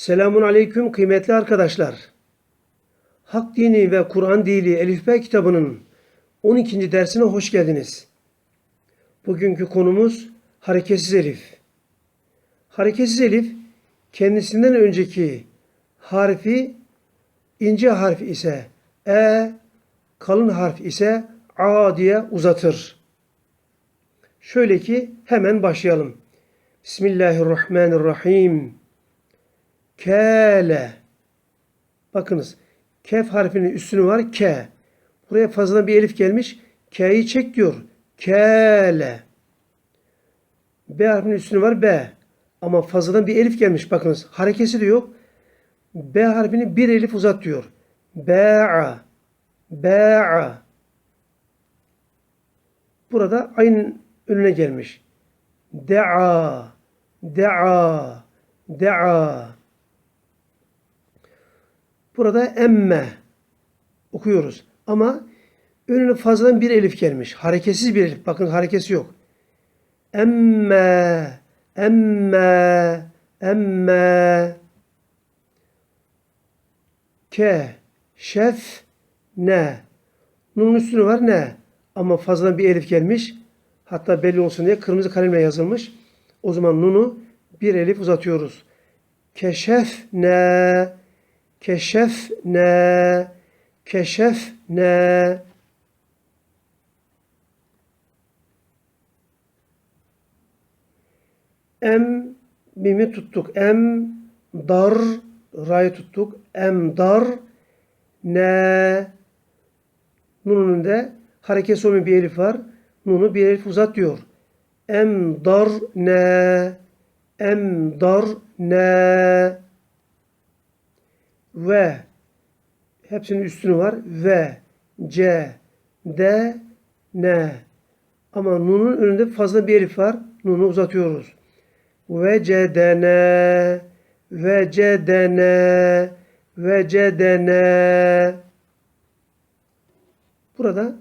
Selamun Aleyküm kıymetli arkadaşlar. Hak Dini ve Kur'an Dili Elifbe kitabının 12. dersine hoş geldiniz. Bugünkü konumuz hareketsiz elif. Hareketsiz elif kendisinden önceki harfi ince harf ise e, kalın harf ise a diye uzatır. Şöyle ki hemen başlayalım. Bismillahirrahmanirrahim. Kele. Bakınız. Kef harfinin üstünü var ke. Buraya fazladan bir elif gelmiş. K'yi çek diyor. Kele. B harfinin üstünü var B. Ama fazladan bir elif gelmiş. Bakınız harekesi de yok. B harfini bir elif uzat diyor. Ba'a. Ba'a. Burada aynı önüne gelmiş. Da'a. Da'a. Da'a. Burada emme okuyoruz. Ama önüne fazladan bir elif gelmiş. Hareketsiz bir elif. Bakın harekesi yok. Emme, emme, emme. Ke, şef, ne. Nunun üstünü var ne. Ama fazladan bir elif gelmiş. Hatta belli olsun diye kırmızı kalemle yazılmış. O zaman nunu bir elif uzatıyoruz. Keşef ne, keşef ne, keşef ne. Em mimi tuttuk. Em dar ra'yı tuttuk. Em dar ne Nunun önünde hareketsiz olmayan bir elif var. Nunu bir elif uzat diyor. Em dar ne em dar ne ve hepsinin üstünü var. Ve c d ne ama nunun önünde fazla bir elif var. Nunu uzatıyoruz. Ve cedene ve cedene ve cedene Burada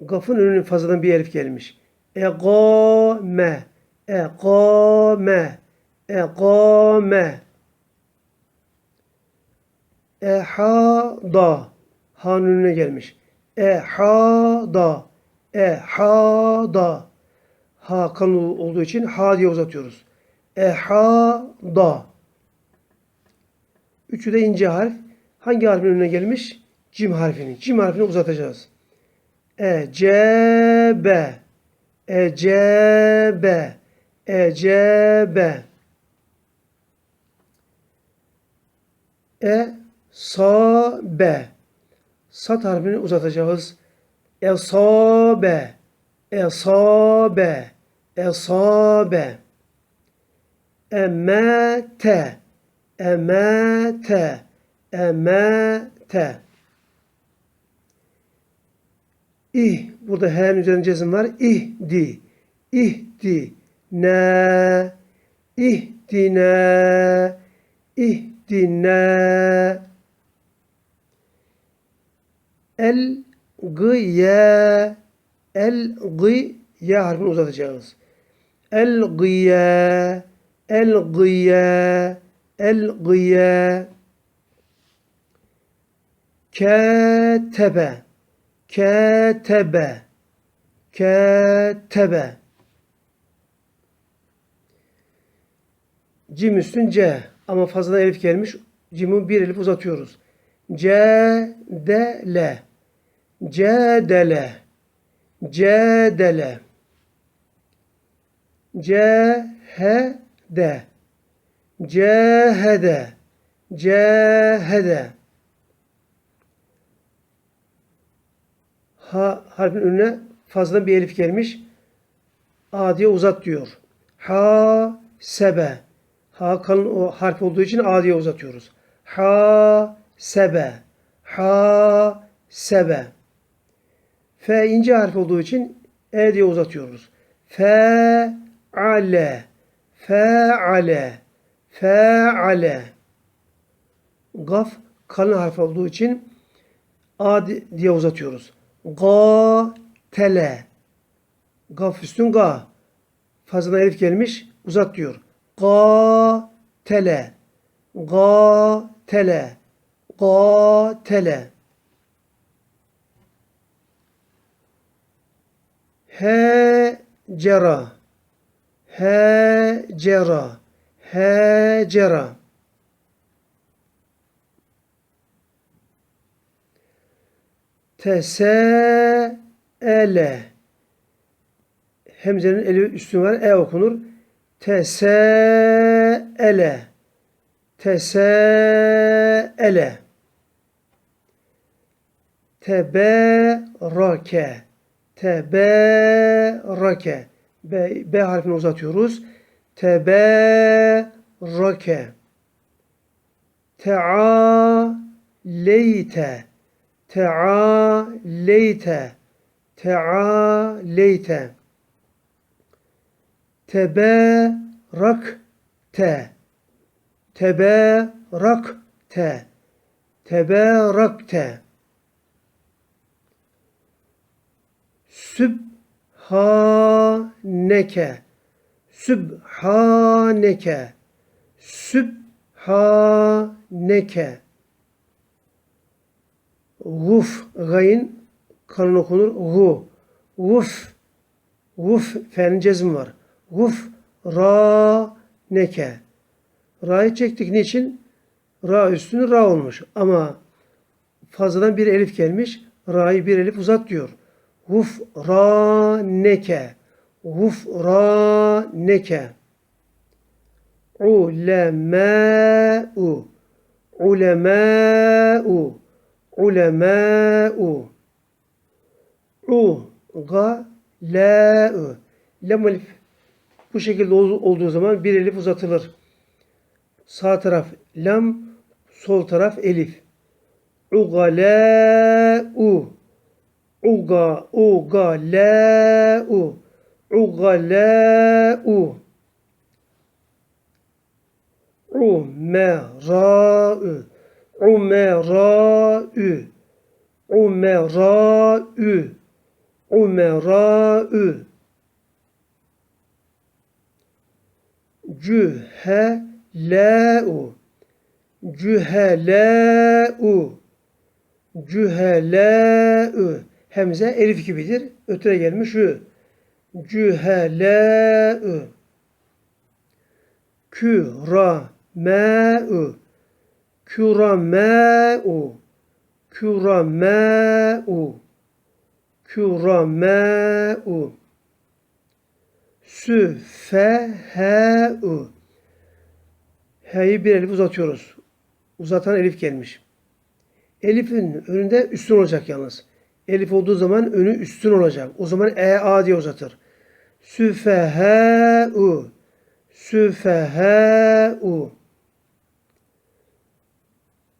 gafın önüne fazladan bir elif gelmiş. Egame Egame Egame Ehada Ha'nın önüne gelmiş. Ehada Ehada Ha kalın olduğu için ha diye uzatıyoruz. Ehada Üçü de ince harf. Hangi harfin önüne gelmiş? Cim harfini. Cim harfini uzatacağız. E, C, B. E, C, B. E, C, B. E, sa, B. Sat harfini uzatacağız. E, sa, B. E, sa, B. E, sa, B. E, me, te. E, me, te. E, me, te. İh. Burada H'nin üzerinde cezim var. İhdi. İhdi. Ne. İhdine. İhdine. El gıye. El gıye harfini uzatacağız. El gıye. El gıye. El gıye. Ketebe. Ketebe. Ketebe. Cim üstün C. Ama fazladan elif gelmiş. Cimin bir elif uzatıyoruz. C, D, L. Cedele. Cedele. Cehede. Cehede. Cehede. Ha harfin önüne fazladan bir elif gelmiş. A diye uzat diyor. Ha sebe. Ha kalın o harf olduğu için A diye uzatıyoruz. Ha sebe. Ha sebe. F ince harf olduğu için E diye uzatıyoruz. Fe ale. Fe ale. Fe ale. Gaf kalın harf olduğu için A diye uzatıyoruz. Ga tele. Gaf üstün ga. Fazladan elif gelmiş. Uzat diyor. Ga tele ga tele tele hecera. Hecera. Hecera. Teseele. Hemzenin eli üstün var e okunur. Teseele. Teseele teberake teberake B, B harfini uzatıyoruz. Teberake tealeyte tealeyte tealeyte teberakte. Teberakte. Teberakte Sübhaneke Sübhaneke Sübhaneke Guf gayin kalın okunur. Gu. Guf. Guf fe'nin cezmi var. Guf ra neke. Ra'yı çektik. Niçin? Ra üstünü ra olmuş. Ama fazladan bir elif gelmiş. Ra'yı bir elif uzat diyor. Gufraneke. Gufraneke. Ulemâ'u. Ulemâ'u. Ulemâ'u. U. Ga. Lâ'u. Lam elif. Bu şekilde ol- olduğu zaman bir elif uzatılır. Sağ taraf lam, sol taraf elif. Ugalâ'u. Uga, uga, la, u. Uga, la, u. Umera'ü. Umera'ü. Umera'ü. Umera'ü. Cühelâ'u. Cühelâ'u. Cühelâ'ü. Hemze elif gibidir. Ötüre gelmiş ü. Cühelâ'ü. Küramâ'ü. Küramâ'ü. Küramâ'ü. Küramâ'ü. Süfehâ'ü. H'yi bir elif uzatıyoruz. Uzatan elif gelmiş. Elif'in önünde üstün olacak yalnız. Elif olduğu zaman önü üstün olacak. O zaman e a diye uzatır. Süfehâ'u. Süfehâ'u.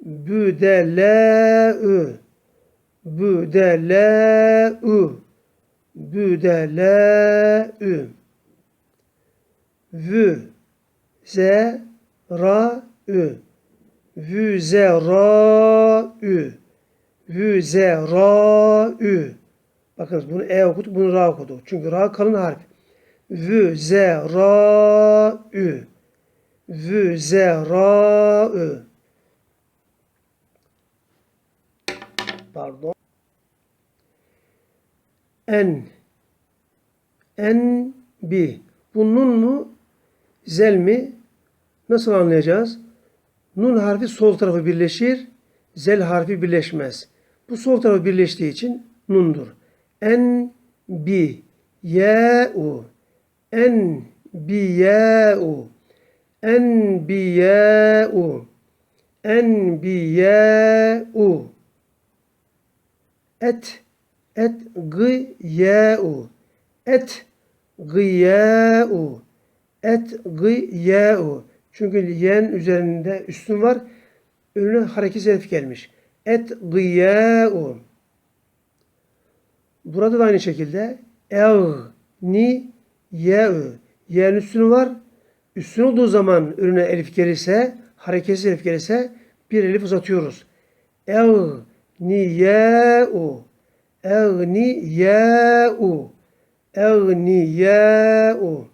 Büdelâ'u. Büdelâ'u. Büdelâ'u. Vü. Ze. Ra. Ü. Bakınız bunu e okuduk, bunu ra okuduk. Çünkü ra kalın harf. Vüzerâ'ü. Vüzerâ'ü. Pardon. En. En bi. Bu nun mu? Zel mi? Nasıl anlayacağız? Nun harfi sol tarafı birleşir, zel harfi birleşmez. Bu sol tarafı birleştiği için nundur. En bi u en bi u en bi u en bi u et et gı u et gı u et gı u çünkü yen üzerinde üstün var. Önüne hareket elif gelmiş. Et gıyâ'u. Burada da aynı şekilde ev ni ye'ü. Y'nin üstünü var. Üstün olduğu zaman önüne elif gelirse, hareketsiz elif gelirse bir elif uzatıyoruz. Ev ni ye'u. Ev ni ye'u. Ev ni ye'u.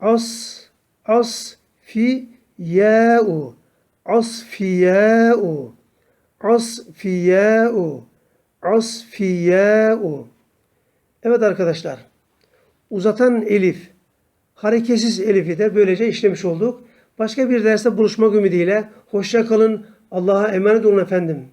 As As Asfiyâ'u. Asfiyâ'u. Asfiyâ'u. Asfiyâ'u. Evet arkadaşlar. Uzatan elif, hareketsiz elifi de böylece işlemiş olduk. Başka bir derste buluşmak ümidiyle. Hoşça kalın. Allah'a emanet olun efendim.